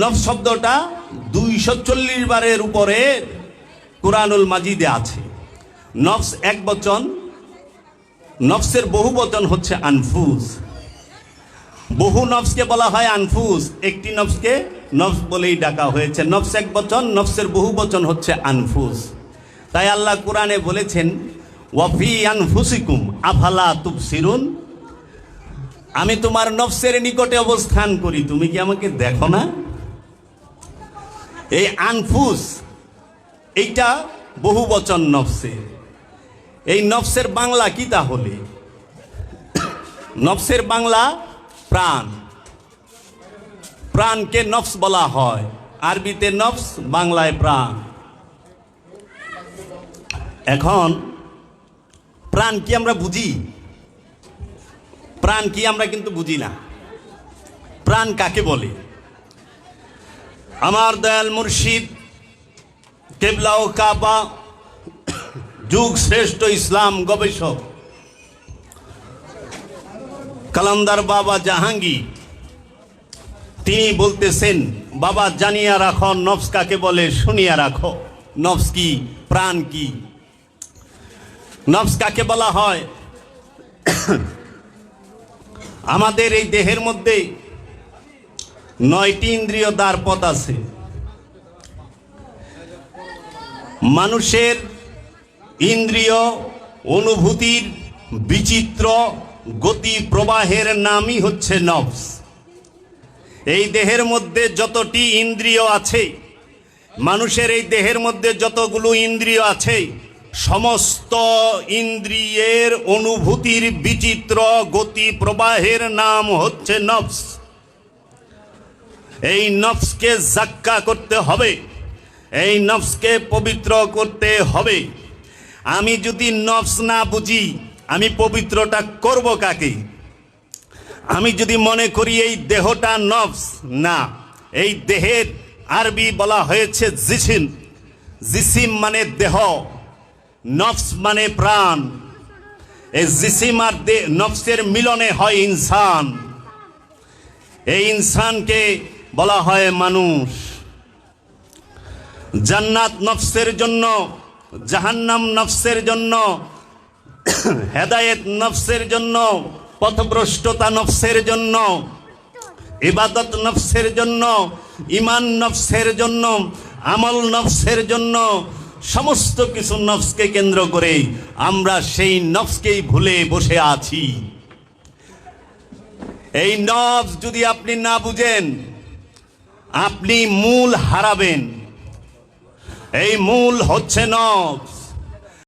নফস শব্দটা দুইশো চল্লিশ বারের উপরে কোরআনুল মাজিদে আছে। নফস এক বচন, নফসের বহু বচন হচ্ছে আনফুস। বহু নফসকে বলা হয় আনফুস, একটি নফসকে নফস বলেই ডাকা হয়েছে। নফস এক বচন, নফসের বহু বচন হচ্ছে আনফুস। তাই আল্লাহ কোরআনে বলেছেন ওয়াফি আনফুসিকুম আফালা তুবসিরুন? আমি তোমার নফসের নিকটে অবস্থান করি, তুমি কি আমাকে দেখো না? এই আনফুস এইটা বহু বচন নফসের। এই নফসের বাংলা কি তাহলে? নফসের বাংলা প্রাণ। প্রাণকে নফস বলা হয়। আরবিতে নফস, বাংলায় প্রাণ। এখন, প্রাণ কি আমরা বুঝি? প্রাণ কি আমরা কিন্তু বুঝি না। প্রাণ কাকে বলে? আমার দয়াল মুর্শিদ, কেবলা ও কাবা, যুগ শ্রেষ্ঠ ইসলাম গবেষক, কালান্দার বাবা জাহাঙ্গীর তিনি বলতেছেন, বাবা জানিয়া রাখো, নফস কাকে বলে শুনিয়া রাখো, নফস কি, প্রাণ কি? নফস কাকে বলা হয়? আমাদের এই দেহের মধ্যে নয়টি ইন্দ্রিয় দ্বার পথ আছে। মানুষের ইন্দ্রিয় অনুভূতির বিচিত্র গতি প্রবাহের নামই হচ্ছে নফস এই দেহের মধ্যে যতটি ইন্দ্রিয় আছে, মানুষের এই দেহের মধ্যে যতগুলো ইন্দ্রিয় আছে, সমস্ত ইন্দ্রিয়ের অনুভূতির বিচিত্র গতি প্রবাহের নাম হচ্ছে নফস এই নফসকে জাক্কা করতে হবে। এই নফসকে পবিত্র করতে হবে। আমি যদি নফস না বুঝি, আমি পবিত্রটা করব কাকে? আমি যদি মনে করি এই দেহটা নফস, না। এই দেহের আরবি বলা হয়েছে জিসিম। জিসিম মানে দেহ, নফস মানে প্রাণ। এই জিসিম আর নফসের মিলনে হয় ইনসান। এই ইনসানকে বলা হয় মানুষ। জান্নাত নফসের জন্য, জাহান্নাম নফসের জন্য, হেদায়েত নফসের জন্য, পথভ্রষ্টতা নফসের জন্য, ইবাদত নফসের জন্য ইমান নফসের জন্য, আমল নফসের জন্য, সমস্ত কিছু নফসকে কেন্দ্র করে আমরা সেই নফসকেই ভুলে বসে আছি। এই নফস যদি আপনি না বুঝেন আপনি মূল হারাবেন। এই মূল হচ্ছে নফস